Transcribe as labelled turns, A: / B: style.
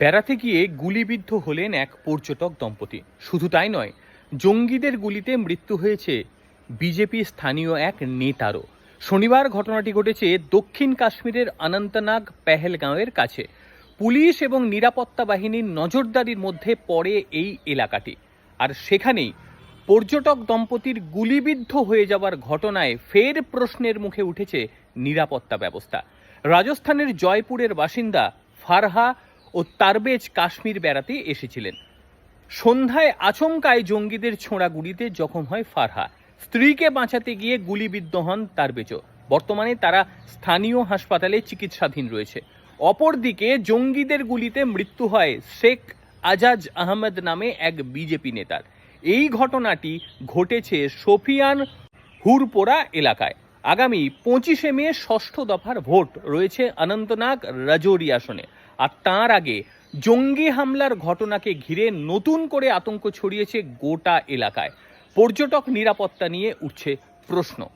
A: বেড়াতে গিয়ে গুলিবিদ্ধ হলেন এক পর্যটক দম্পতি। শুধু তাই নয়, জঙ্গিদের গুলিতে মৃত্যু হয়েছে বিজেপি স্থানীয় এক নেতারও। শনিবার ঘটনাটি ঘটেছে দক্ষিণ কাশ্মীরের অনন্তনাগ পেহেলগাঁওয়ের কাছে। পুলিশ এবং নিরাপত্তা বাহিনীর নজরদারির মধ্যে পড়ে এই এলাকাটি। আর সেখানেই পর্যটক দম্পতির গুলিবিদ্ধ হয়ে যাওয়ার ঘটনায় ফের প্রশ্নের মুখে উঠেছে নিরাপত্তা ব্যবস্থা। রাজস্থানের জয়পুরের বাসিন্দা ফারহা ও তারবেজ কাশ্মীর বেড়াতে এসেছিলেন। সন্ধ্যায় আচমকায় জঙ্গিদের ছোঁড়া গুলিতে জখম হয় ফারহা। স্ত্রীকে বাঁচাতে গিয়ে গুলিবিদ্ধ হন তারবেজও। বর্তমানে তারা স্থানীয় হাসপাতালে চিকিৎসাধীন রয়েছে। অপরদিকে জঙ্গিদের গুলিতে মৃত্যু হয় শেখ আজাজ আহমেদ নামে এক বিজেপি নেতার। এই ঘটনাটি ঘটেছে সোফিয়ান হুরপোরা এলাকায়। আগামী পঁচিশে মে ষষ্ঠ দফার ভোট রয়েছে অনন্তনাগ রাজৌরি আসনে। আর তার আগে জঙ্গি হামলার ঘটনাকে ঘিরে নতুন করে আতঙ্ক ছড়িয়েছে গোটা এলাকায়। পর্যটক নিরাপত্তা নিয়ে উঠছে প্রশ্ন।